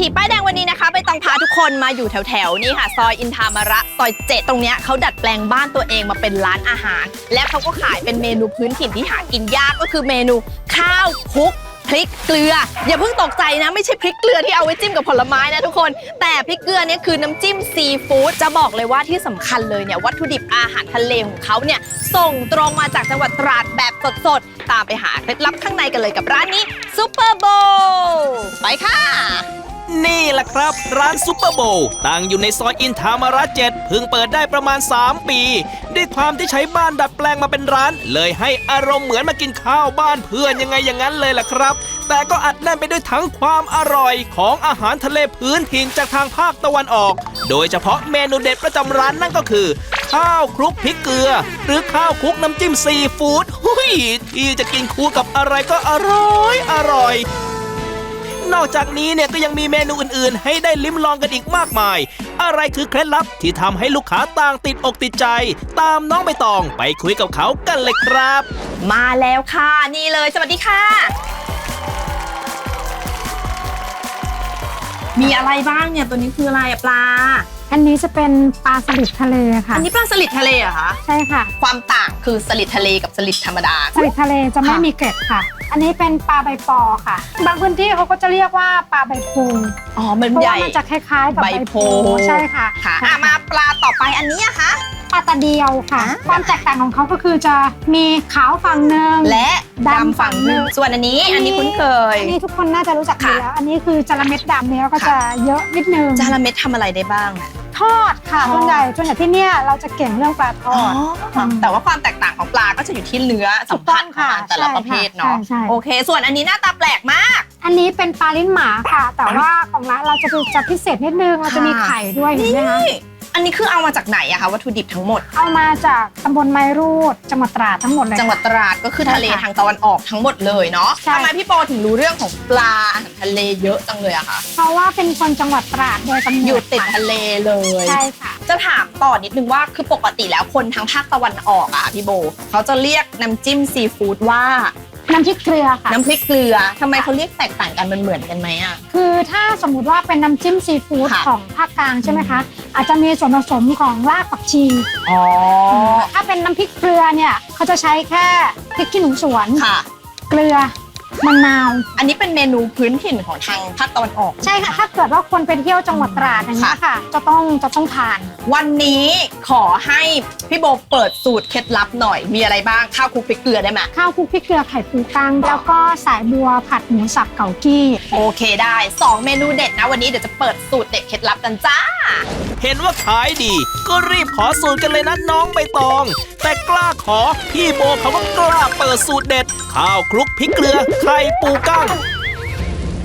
ถีป้ายแดงวันนี้นะคะใบตองพาทุกคนมาอยู่แถวๆนี่ค่ะ ซอยอินทามระซอยเจดตรงเนี้ยเขาดัดแปลงบ้านตัวเองมาเป็นร้านอาหาร และเขาก็ขายเป็นเมนูพื้นถิ่นที่หากินยากก็คือเมนูข้าวคลุกพริกเกลือ อย่าเพิ่งตกใจนะ ไม่ใช่พริกเกลือที่เอาไว้จิ้มกับผลไม้นะทุกคน แต่พริกเกลือเนี่ยคือน้ำจิ้มซีฟู้ดจะบอกเลยว่าที่สำคัญเลยเนี่ยวัตถุดิบอาหารทะเลของเขาเนี่ยส่งตรงมาจากจังหวัดตราดแบบสดๆ ตามไปหาเคล็ดลับข้างในกันเลยกับร้านนี้ซูเปอร์โบไปค่ะ นี่แหละครับ ร้านซุปเปอร์โบตั้งอยู่ในซอยอินทามระเจ็ดเพิ่งเปิดได้ประมาณ 3 ปี ด้วยความที่ใช้บ้านดัดแปลงมาเป็นร้าน เลยให้อารมณ์เหมือนมากินข้าวบ้านเพื่อนยังไงอย่างนั้นเลยล่ะครับ แต่ก็อัดแน่นไปด้วยทั้งความอร่อยของอาหารทะเลพื้นถิ่นจากทางภาคตะวันออก โดยเฉพาะเมนูเด็ดประจำร้านนั่นก็คือ ข้าวคลุกพริกเกลือ หรือข้าวคลุกน้ำจิ้มซีฟู้ดหุยที่จะกินคู่กับอะไรก็อร่อยอร่อย นอกจากนี้เนี่ยก็ยังมีเมนูอื่น ๆ ให้ได้ลิ้มลองกันอีกมากมาย อะไรคือเคล็ดลับที่ทำให้ลูกค้าต่างติดอกติดใจ ตามน้องใบตองไปคุยกับเขากันเลยครับ มาแล้วค่ะนี่เลยสวัสดีค่ะ มีอะไรบ้างเนี่ยตัวนี้คืออะไรอะปลา อันนี้จะเป็นปลาสลิดทะเลค่ะ อันนี้ปลาสลิดทะเลเหรอคะ ใช่ค่ะ ความต่างคือสลิดทะเลกับสลิดธรรมดา สลิดทะเลจะไม่ค่ะ มีเกล็ดค่ะ อันนี้เป็นปลาใบปอค่ะ บางพื้นที่เขาก็จะเรียกว่าปลาใบพลูอ๋อ มันเพราะใหญ่ ว่ามันจะคล้ายๆกับใบใบโพโพใช่ค่ะค่ะอะ มาปลาต่อไปอันนี้อะคะ ปลาตะเดียวค่ะ อ่าความแตกต่างของเขาก็คือจะมีขาวฝั่งหนึ่ง และดำดำฝั่งหนึ่งฝั่งหนึ่ง ส่วนอันนี้ อันนี้คุ้นเคย อันนี้ทุกคนน่าจะรู้จักดีค่ะ แล้ว อันนี้คือจระเม็ดดำเนื้อก็ค่ะจะเยอะนิดนึง จาระเม็ดทำอะไรได้บ้าง ทอดค่ะทอดส่วนใหญ่ส่วนใหญ่ที่เนี่ยเราจะเก่งเรื่องปลาทอดมแต่ว่าความแตกต่างของปลาก็จะอยู่ที่เนื้อสัมผัสของมันแต่ละประเภทเนาะใช่ใช่ โอเค ส่วนอันนี้หน้าตาแปลกมาก อันนี้เป็นปลาลิ้นหมาค่ะ แต่ว่าของร้านเราจะจะพิเศษนิดนึงเราจะมีค่ะไข่ด้วยเห็นไหมคะ นี่ อันนี้คือเอามาจากไหนอะคะวัตถุดิบทั้งหมด เอามาจากตำบลไมรูดจังหวัดตราดทั้งหมดเลย จังหวัดตราดก็คือใช่ทะเลค่ะทางตะวันออกทั้งหมดเลยเนาะใช่ ทำไมพี่โปถึงรู้เรื่องของปลาอาหารทะเลเยอะจังเลยอะคะเพราะว่าเป็นคนจังหวัดตราดโดยกำเนิดอยู่ติดค่ะทะเลเลย ใช่ค่ะ จะถามต่อนิดนึงว่าคือปกติแล้วคนทางภาคตะวันออกอะพี่โบ เขาจะเรียกน้ำจิ้มซีฟู้ดว่า น้ำพริกเกลือค่ะ น้ำพริกเกลือทำไมเขาเรียกแตกต่างกันมันเหมือนกันไหมอะคือถ้าสมมุติว่าเป็นน้ำจิ้มซีฟู้ดค่ะ ของภาคกลางใช่ไหมคะ อาจจะมีส่วนผสมของรากผักชี อ๋อถ้าเป็นน้ำพริกเกลือเนี่ยเขาจะใช้แค่พริกขี้หนูสวน ค่ะ เกลือ มะนาว อันนี้เป็นเมนูพื้นถิ่นของทางภาคตะวันออกใช่ค่ะ ถ้าเกิดว่าคนไปเที่ยวจังหวัดตราดอย่างนี้ยค่ะ จะต้องจะต้องทาน วันนี้ขอให้พี่โบเปิดสูตรเคล็ดลับหน่อย มีอะไรบ้างข้าวคลุกพริกเกลือได้ไหมข้าวคลุกพริกเกลือไข่ปูกังแล้วก็สายบัวผัดหมูสับเกากี้ โอเคได้ 2 เมนูเด็ดนะวันนี้เดี๋ยวจะเปิดสูตรเด็ดเคล็ดลับกันจ้า เห็นว่าขายดีก็รีบขอสูตรกันเลยนะน้องใบตอง แต่กล้าขอพี่โบเขาก็กล้าเปิดสูตรเด็ด ข้าวคลุกพริกเกลือไข่ปูกั้ง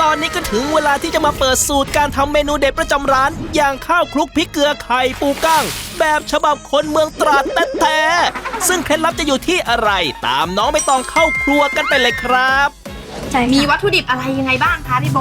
ตอนนี้ก็ถึงเวลาที่จะมาเปิดสูตรการทำเมนูเด็ดประจำร้าน อย่างข้าวคลุกพริกเกลือไข่ปูกั้ง แบบฉบับคนเมืองตราดแท้ๆซึ่งเคล็ดลับจะอยู่ที่อะไร ตามน้องใบตองเข้าครัวกันไปเลยครับใช่มีวัตถุดิบอะไรยังไงบ้างคะพี่โบ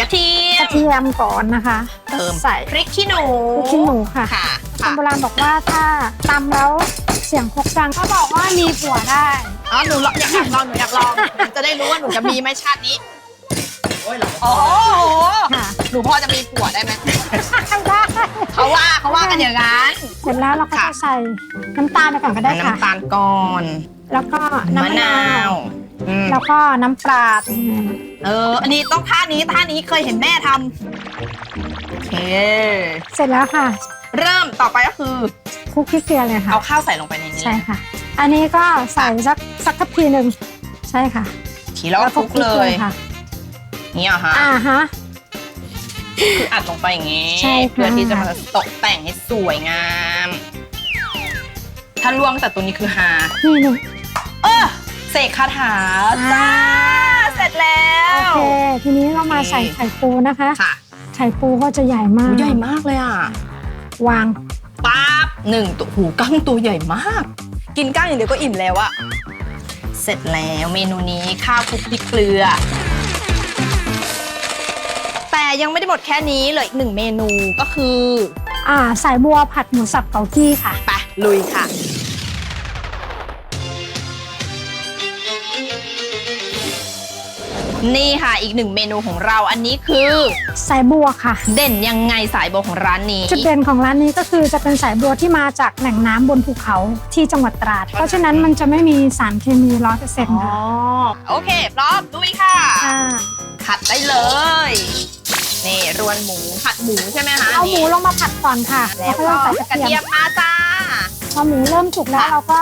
กระเทียกระม เทียมก่อนนะคะเติม ใส่พริกขี้หนูพริกขี้หนูค่ะค่ะคนค่ะโบราณบอกว่าถ้าตำแล้วเสียงครกดังเขาบอกว่ามีผัวได้ อ๋อหนูลองอยากอยากลองหนูอยากลองหนูจะได้รู้ว่าหนูจะมีไหมชาตินี้โอ้โหค่ะ หนูพอจะมีผัวได้ไหมได้เขาว่าเขาว่ากันอย่างนั้น เสร็จแล้วเราก็ค่ะ จะใส่น้ำตาลไปก่อนก็ได้ค่ะ น้ำตาลก่อนแล้วก็น้ำมะมะนานาววอืม แล้วก็น้ำปลาเออ อันนี้ต้องท่านี้ท่านี้เคยเห็นแม่ทำโอเค เสร็จแล้วค่ะเริ่มต่อไปก็คือคลุกพริกเกลือเลยค่ะ เอาข้าวใส่ลงไปในนี้ใช่ค่ะ อันนี้ก็ใส่สักสักทัพพีหนึ่งใช่ค่ะทีแล้วก็คลุกเลยค่ะนี่เหรอฮะอ่าฮะคืออัดลงไปอย่างงี้ใช่ค่ะเพื่อที่จะมาตกแต่งให้สวยงาม ถ้าล่วงแต่ตัวนี้คือฮานี่หนึ่งเออ เสกคาถาจ้าเสร็จแล้โอวเค ทีนี้เรามาใส่ไข่ปูนะคะค่ะไข่ปูก็จะใหญ่มากหูใหญ่มากเลยอะวางปั๊บหนึ่งตัวหูกั้งตัวใหญ่มาก กินกั้งอย่างเดียวก็อิ่มแล้วอะเสร็จแล้วเมนูนี้ข้าวคลุกพริกเกลือ แต่ยังไม่ได้หมดแค่นี้เหลืออีกหนึ่งเมนูก็คือ อ่าสายบัวผัดหมูสับเกากี้ค่ะ ไปลุยค่ะ นนี่ค่ะอีกหนึ่งเมนูของเราอันนี้คือ สายบัวค่ะ เด่นยังไงสายโบของร้านนี้ จุดเด่นของร้านนี้ก็คือจะเป็นสายบัวที่มาจากแหล่งน้ำบนภูเขาที่จังหวัดตราด เพราะฉะนั้นมันจะไม่มีสารเคมีร้อยเปอร์เซ็นต์อ๋อ ค่ะโอเค พร้อมลุยค่ะอ่าผัดได้เลย นี่รวนหมูผัดหมูใช่ไหมคะเอาหมูลงมาผัดก่อนค่ะ แล้วค่อยก็ใส่กกระระเทีเทียยมมมาจ้า พอหมูเริ่มสุกแล้วเราก็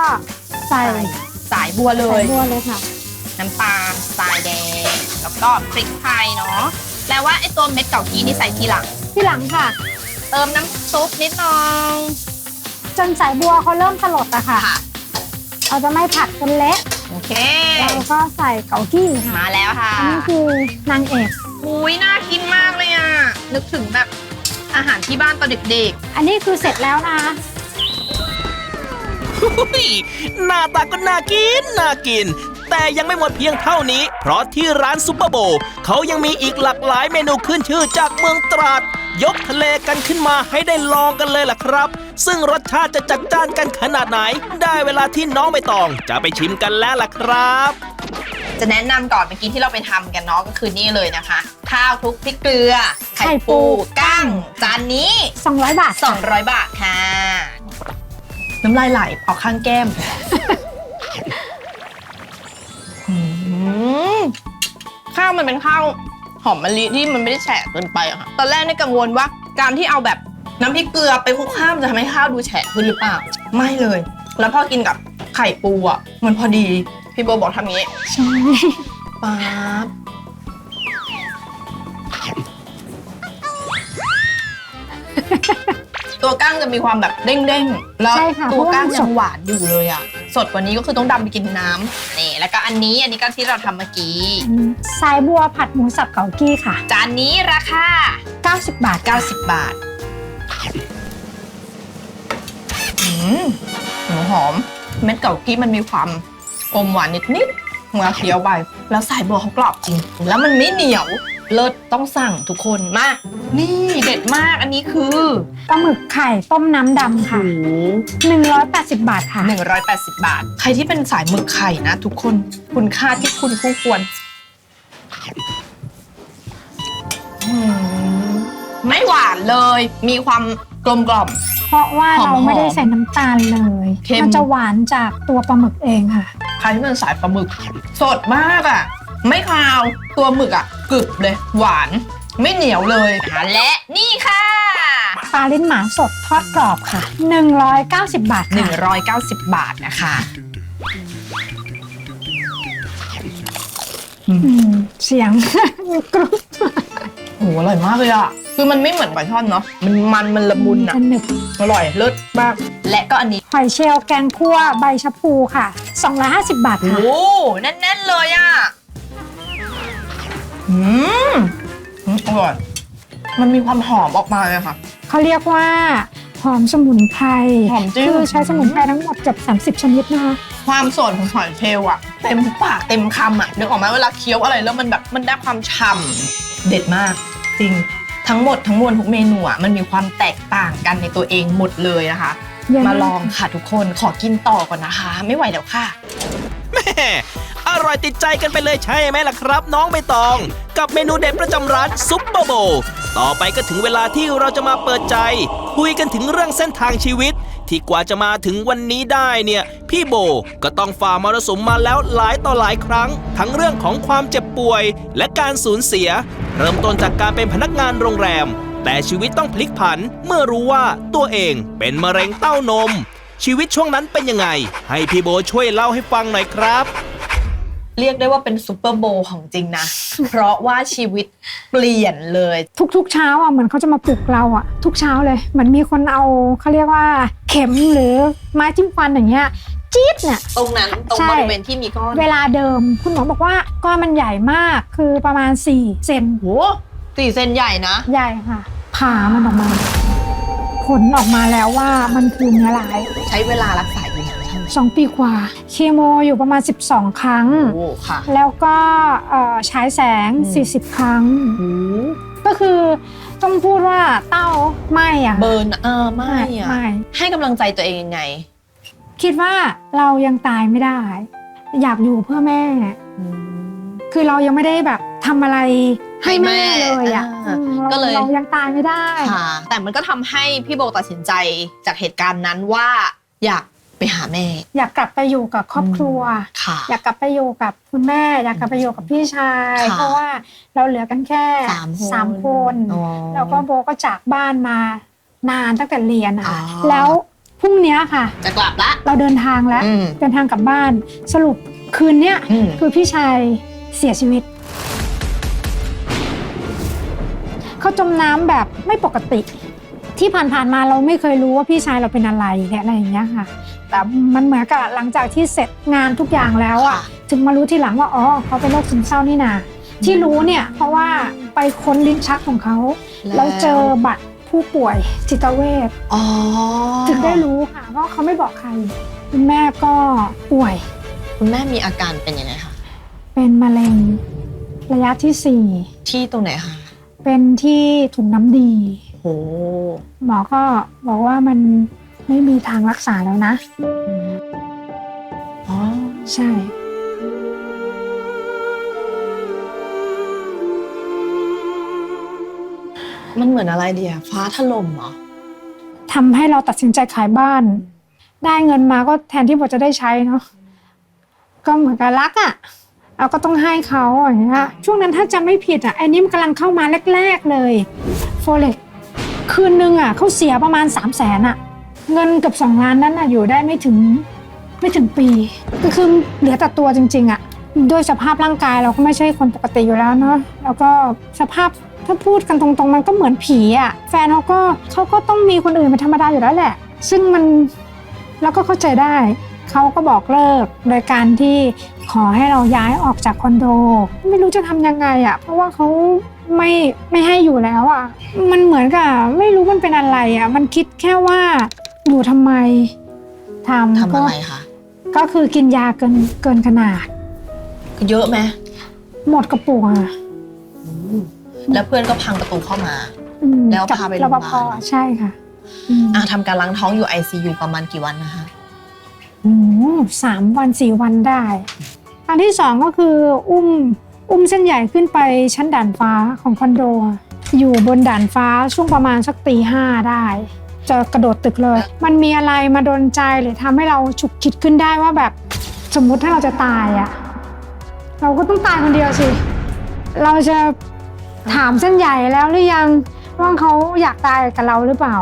ใส่สายบัวเลสายยบัวเลยค่ะน้ำตาลทรายแดง แล้วก็พริกไทยเนาะแปลว่าไอ้ตัวเม็ดเก่ากี้นี่ใส่ทีหลัง ที่หลังค่ะ เติมน้ำซุปนิดหน่อยจนสายบัวเขาเริ่มสลดอะค่ะ ค่ะ เราจะไม่ผัดจนเละโอเค เราก็ใส่เกากี้ค่ะมาแล้วค่ะ อันนี้คือนางเอกอุ้ยน่ากินมากเลยอะ นึกถึงแบบอาหารที่บ้านตอนเด็กอันนี้คือเสร็จแล้วนะหุยหน้าตาก็น่ากินน่ากิน แต่ยังไม่หมดเพียงเท่านี้เพราะที่ร้านซุปเปอร์โบว์เขายังมีอีกหลากหลายเมนูขึ้นชื่อจากเมืองตราดยกทะเลกันขึ้นมาให้ได้ลองกันเลยล่ะครับ ซึ่งรสชาติจะจัดจ้านกันขนาดไหน ได้เวลาที่น้องใบตองจะไปชิมกันแล้วล่ะครับๆจะแนะนำก่อนเมื่อกี้ที่เราไปทำกันเนาะก็คือนี่เลยนะคะ ข้าวคลุกพริกเกลือ ไข่ไข่ปูปูกั้ง จานนี้ 200 บาทค่ะ200 บาทค่ะ น้ำลายไหลออกข้างแก้ม มข้าวมันเป็นข้าวหอมมะลิที่มันไม่ได้แฉะเกินไปอะค่ะ ตอนแรกเนี่ยกังวลว่าการที่เอาแบบน้ำพริกเกลือไปคลุกข้าวจะทำให้ข้าวดูแฉะขึ้นหรือเปล่า ไม่เลย แล้วพอกินกับไข่ปูอะ มันพอดี พี่โบบอกทำงี้ใช่ป๊าบตัวก้างจะมีความแบบเด้งๆ แล้วใช่ค่ะตัวก้างเพราะว่ามันสยังหวานอยู่เลยอะ สดกว่านี้ก็คือต้องดำไปกินน้ำนี่แล้วก็อันนี้อันนี้ก็ที่เราทำเมื่อกี้สายบัวผัดหมูสับเกากี้ค่ะ จานนี้ราคา 90 บาท 90 บาทอืมหมูหอม เม็ดเกากี้มันมีความอมหวานนิดๆเมื่อเคี้ยวไปแล้วสายบัวเขากรอบจริง แล้วมันไม่เหนียว เลิศต้องสั่งทุกคนมา นี่เด็ดมากอันนี้คือ ปลาหมึกไข่ต้มน้ำดำค่ะ 180 บาทค่ะ 180 บาท ใครที่เป็นสายหมึกไข่นะทุกคนคุณค่าที่คุณคู่ควรอืมไม่หวานเลย มีความกลมกล่อม เพราะว่าหอมๆเราไม่ได้ใส่น้ำตาลเลย เค็ม มันจะหวานจากตัวปลาหมึกเองค่ะ ใครที่เป็นสายปลาหมึก สดมากอะ ไม่คาว ตัวหมึกอะกรึบเลย หวาน ไม่เหนียวเลยอะและนี่ค่ะ ปลาลิ้นหมาสดทอดกรอบค่ะ 190 บาทค่ะ190 บาทนะคะ อืมเสียง กรุบโหอร่อยมากเลยอะ คือมันไม่เหมือนปลาช่อนเนาะ มันมันมันละมุนอะ จะหนึบอร่อยเลิศมาก และก็อันนี้ หอยเชลล์แกงคั่วใบชะพูค่ะ 250 บาทโอ้ค่ะ โหแน่นๆเลยอะ อืมอืมอร่อยมันมีความหอมออกมาเลยค่ะ เขาเรียกว่าหอมสมุนไพรหอมจริง คือใช้สมุนไพรทั้งหมดเกือบ30 ชนิดนะคะ ความสดของหอยเชลล์อะเต็มปากเต็มคำอะนึกออกไหมเวลาเคี้ยวอะไรแล้วมันแบบมันได้ความฉ่ำเด็ดมาก จริง ทั้งหมดทั้งมวลทุกเมนูอะมันมีความแตกต่างกันในตัวเองหมดเลยนะคะ เยอะมาลองค่ะทุกคนขอกินต่อก่อนนะคะ ไม่ไหวแล้วค่ะ แม่ อร่อยติดใจกันไปเลยใช่ไหมล่ะครับน้องใบตองกับเมนูเด็ดประจำร้านซุปเปอร์โบต่อไปก็ถึงเวลาที่เราจะมาเปิดใจ คุยกันถึงเรื่องเส้นทางชีวิต ที่กว่าจะมาถึงวันนี้ได้เนี่ย พี่โบก็ต้องฝ่ามรสุมมาแล้วหลายต่อหลายครั้ง ทั้งเรื่องของความเจ็บป่วย และการสูญเสีย เริ่มต้นจากการเป็นพนักงานโรงแรม แต่ชีวิตต้องพลิกผันเมื่อรู้ว่าตัวเองเป็นมะเร็งเต้านม ชีวิตช่วงนั้นเป็นยังไง ให้พี่โบช่วยเล่าให้ฟังหน่อยครับ เรียกได้ว่าเป็นซูเปอร์โบว์ของจริงนะ เพราะว่าชีวิตเปลี่ยนเลย ทุกๆเช้าอะเหมือนเขาจะมาปลุกเราอะ ทุกเช้าเลยเหมือนมีคนเอาเขาเรียกว่าเข็มหรือไม้จิ้มฟันอย่างเงี้ยจี๊ดเนี่ยตรงนั้นตรงใช่บริเวณที่มีก้อน เวลาเดิม คุณหมอบอกว่าก้อนมันใหญ่มากคือประมาณ4เซนโหสี่เซนใหญ่นะ ใหญ่ค่ะผ่ามันออกมา ผลออกมาแล้วว่ามันคือเนื้อร้าย ใช้เวลารักษา อยู่นานเท่าไหร่สองปีกว่าเคโมอยู่ประมาณ 12 ครั้ง โอ้ค่ะแล้วก็เอ่อฉายแสง อืม 40 ครั้ง โอ้ก็คือต้องพูดว่าเต้าไหม่อะเบิร์นเออไม่อะไม่ ให้กำลังใจตัวเองยังไงคิดว่าเรายังตายไม่ได้ อยากอยู่เพื่อแม่คือเรายังไม่ได้แบบทำอะไรให้ให้แม่แม่เลยอะอ่าอืมราก็เลย เรายังตายไม่ได้ ค่ะแต่มันก็ทำให้พี่โบตัดสินใจจากเหตุการณ์นั้นว่าอยาก ไปหาแม่ อยากกลับไปอยู่กับครอบครัว ค่ะ อยากกลับไปอยู่กับคุณแม่ อยากกลับไปอยู่กับพี่ชาย ค่ะเพราะว่าเราเหลือกันแค่สามคนสามคนอ๋อแล้วก็โบก็จากบ้านมานานตั้งแต่เรียนอะอ๋อ แล้วพรุ่งเนี้ยค่ะ จะกลับละเราเดินทางแล้วอืมเดินทางกลับบ้าน สรุปคืนเนี้ยอืมคือพี่ชายเสียชีวิตเขาจมน้ำแบบไม่ปกติ ที่ผ่านๆมาเราไม่เคยรู้ว่าพี่ชายเราเป็นอะไรเนี่ยอะไรอย่างเงี้ยค่ะ แต่มันเหมือนกับหลังจากที่เสร็จงานทุกอย่างแล้วอะค่ะถึงมารู้ทีหลังว่าอ๋อเขาเป็นโรคซึมเศร้านี่นาที่รู้เนี่ยเพราะว่าไปค้นลิ้นชักของเขาแล้วเจอบัตรผู้ป่วยจิตเวชอ๋อถึงได้รู้ค่ะเพราะเขาไม่บอกใคร คุณแม่ก็ป่วย คุณแม่มีอาการเป็นยังไงคะเป็นมะเร็งระยะที่สี่ที่ตรงไหนคะเป็นที่ถุงน้ำดี โห หมอก็บอกว่ามันไม่มีทางรักษาแล้วนะ อ๋อ ใช่ มันเหมือนอะไรเดียฟ้าถล่มเหรอ ทำให้เราตัดสินใจขายบ้าน ได้เงินมาก็แทนที่บทจะได้ใช้เนาะ ก็เหมือนกับรักอะ่ะ เราก็ต้องให้เขาอย่างเงี้ย ช่วงนั้นถ้าจำไม่ผิดอะไอ้นี่มันกำลังเข้ามาแรก ๆเลย โฟเล็ก คืนนึงอะเขาเสียประมาณ3 0 0แสนอะ เงินเกับสองล้านนั้นอะอยู่ได้ไม่ถึงไม่ถึงปี ก็คือเหลือแต่ตัวจริง ๆอะด้วยสภาพร่างกายเราก็ไม่ใช่คนปกติอยู่แล้วเนาะแล้วก็สภาพถ้าพูดกันตรงๆ มันก็เหมือนผีอะ แฟนเขาก็เขาก็ต้องมีคนอื่นเป็นธรรมดาอยู่แล้วแหละ ซึ่งมันเราก็เข้าใจได้ เขาก็บอกเลิกโดยการที่ขอให้เราย้ายออกจากคอนโด ไม่รู้จะทำยังไงอะ เพราะว่าเขาไม่ไม่ให้อยู่แล้วอะ มันเหมือนกับไม่รู้มันเป็นอะไรอะ มันคิดแค่ว่าอยู่ทำไมทำทำอะไรคะก็คือกินยาเกินเกินขนาด เยอะไหมหมดกระปุกอะแล้วเพื่อนก็พังประตูเข้ามาอืมแล้วกับพาไปรโรงพปยาบาลภใช่ค่ะอืมอะทำการล้างท้องอยู่ ICU ประมาณกี่วันนะคะโอ้โหสามวันสี่วันได้อันที่สองก็คืออุ้มอุ้มเส้นใหญ่ขึ้นไปชั้นด่านฟ้าของคอนโด อยู่บนด่านฟ้าช่วงประมาณสักตีห้าได้ จะกระโดดตึกเลย มันมีอะไรมาโดนใจหรือทำให้เราฉุกคิดขึ้นได้ว่าแบบสมมุติถ้าเราจะตายอะเราก็ต้องตายคนเดียวสิ เราจะถามเส้นใหญ่แล้วหรือยังว่าเขาอยากตายกับเราหรือเปล่า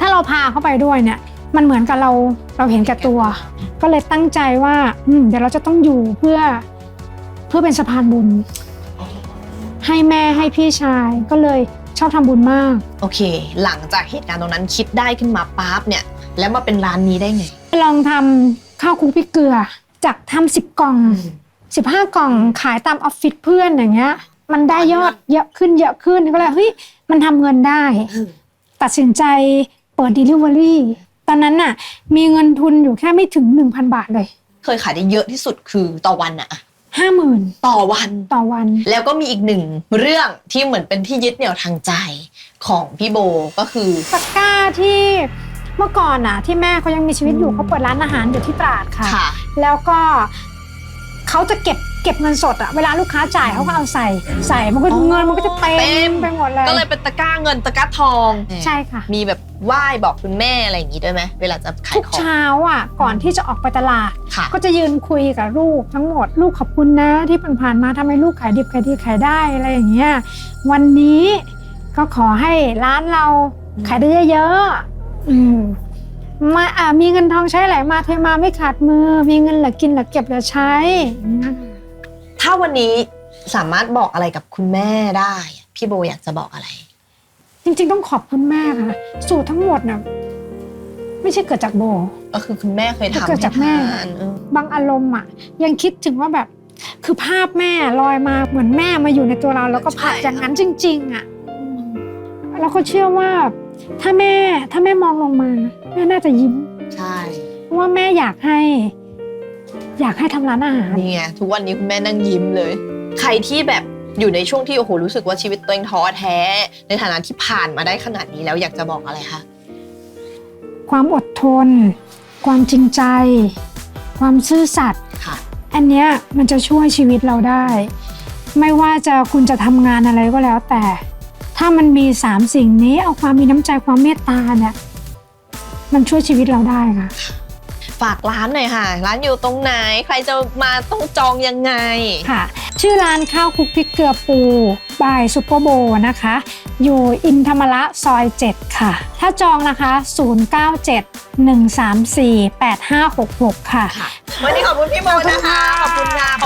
ถ้าเราพาเขาไปด้วยเนี่ย มันเหมือนกับเราเราเห็นแก่ตัว ก็เลยตั้งใจว่าอืมเดี๋ยวเราจะต้องอยู่เพื่อเพื่อเป็นสะพานบุญ ให้แม่ให้พี่ชายก็เลยชอบทำบุญมาก โอเค หลังจากเหตุการณ์ตรงนั้นคิดได้ขึ้นมาปั๊บเนี่ย แล้วมาเป็นร้านนี้ได้ไง ลองทำข้าวคลุกพริกเกลือ จากทำสิบกล่องสิบห้ากล่องขายตามออฟฟิศเพื่อนอย่างเงี้ย มันได้ยอดเยอะขึ้นเยอะขึ้นก็เลยเฮ้ยมันทำเงินได้ ตัดสินใจเปิด Delivery ตอนนั้นน่ะ มีเงินทุนอยู่แค่ไม่ถึง 1,000 บาทเลยเคยขายได้เยอะที่สุดคือต่อวันอะห้าหมื่นต่อวัน ต่อวัน แล้วก็มีอีกหนึ่งเรื่องที่เหมือนเป็นที่ยึดเหนี่ยวทางใจของพี่โบก็คือตะกร้าที่เมื่อก่อนอะ ที่แม่เขายังมีชีวิตอยู่อืมเขาเปิดร้านอาหารอยู่ที่ตราดค่ะ ค่ะ แล้วก็เขาจะเก็บเก็บเงินสดอะเวลาลูกค้าจ่ายเขาก็เอาใส่ ใส่มันก็อ๋อ เงินมันก็จะเต็เต็มมไปหมดเลยก็เลยเป็นตะกร้าเงินตะกร้าทอง ใช่ค่ะ มีแบบ ไหว้บอกคุณแม่อะไรอย่างงี้ด้วยไหมเวลาจะขายทุกของ เช้าอะก่อนที่จะออกไปตลาด ค่ะ ก็จะยืนคุยกับลูกทั้งหมด ลูกขอบคุณนะที่ผ่านๆมาทำให้ลูกขายดิบขายดีขายได้อะไรอย่างเงี้ยวันนี้ก็ขอให้ร้านเราขายได้เยอะๆอืมมาอ่ามีเงินทองใช้ไหลมาเทมาไม่ขาดมือ มีเงินเหลือกินเหลือเก็บเหลือใช้อย่างเงี้ยถ้าวันนี้สามารถบอกอะไรกับคุณแม่ได้อะพี่โบอยากจะบอกอะไร จริงๆ ต้องขอบคุณแม่ค่ะ สูตรทั้งหมดน่ะไม่ใช่เกิดจากโบ ก็คือคุณแม่เคยทำเกิดจากแม่ ให้ทานเออบางอารมณ์อะ ยังคิดถึงว่าแบบ คือภาพแม่ลอยมาเหมือนแม่มาอยู่ในตัวเรา แล้วก็ผัดอย่างนั้นจริง ๆอะเราก็เชื่อว่า ถ้าแม่ถ้าแม่มองลงมาแม่น่าจะยิ้มใช่ เพราะว่าแม่อยากให้ อยากให้ทำร้านอาหาร นี่ไงทุกวันนี้คุณแม่นั่งยิ้มเลย ใครที่แบบ อยู่ในช่วงที่โอ้โหรู้สึกว่าชีวิตตัวเองท้อแท้ ในฐานะที่ผ่านมาได้ขนาดนี้แล้วอยากจะบอกอะไรคะความอดทน ความจริงใจ ความซื่อสัตย์ค่ะ อันเนี้ยมันจะช่วยชีวิตเราได้ ไม่ว่าจะคุณจะทำงานอะไรก็แล้วแต่ ถ้ามันมีสามสิ่งนี้เอาความมีน้ำใจความเมตตาเนี่ยมันช่วยชีวิตเราได้ค่ะ ฝากร้านหน่อยค่ะ ร้านอยู่ตรงไหน ใครจะมาต้องจองยังไง ค่ะ ชื่อร้านข้าวคลุกพริกเกลือปูบายซุปเปอร์โบนะคะ อยู่อินธรรมระซอย 7 ค่ะ ถ้าจองนะคะ 097 134 8566 ค่ะ วันนี้ขอบคุณพี่โมนะคะ ขอบคุณค่ะ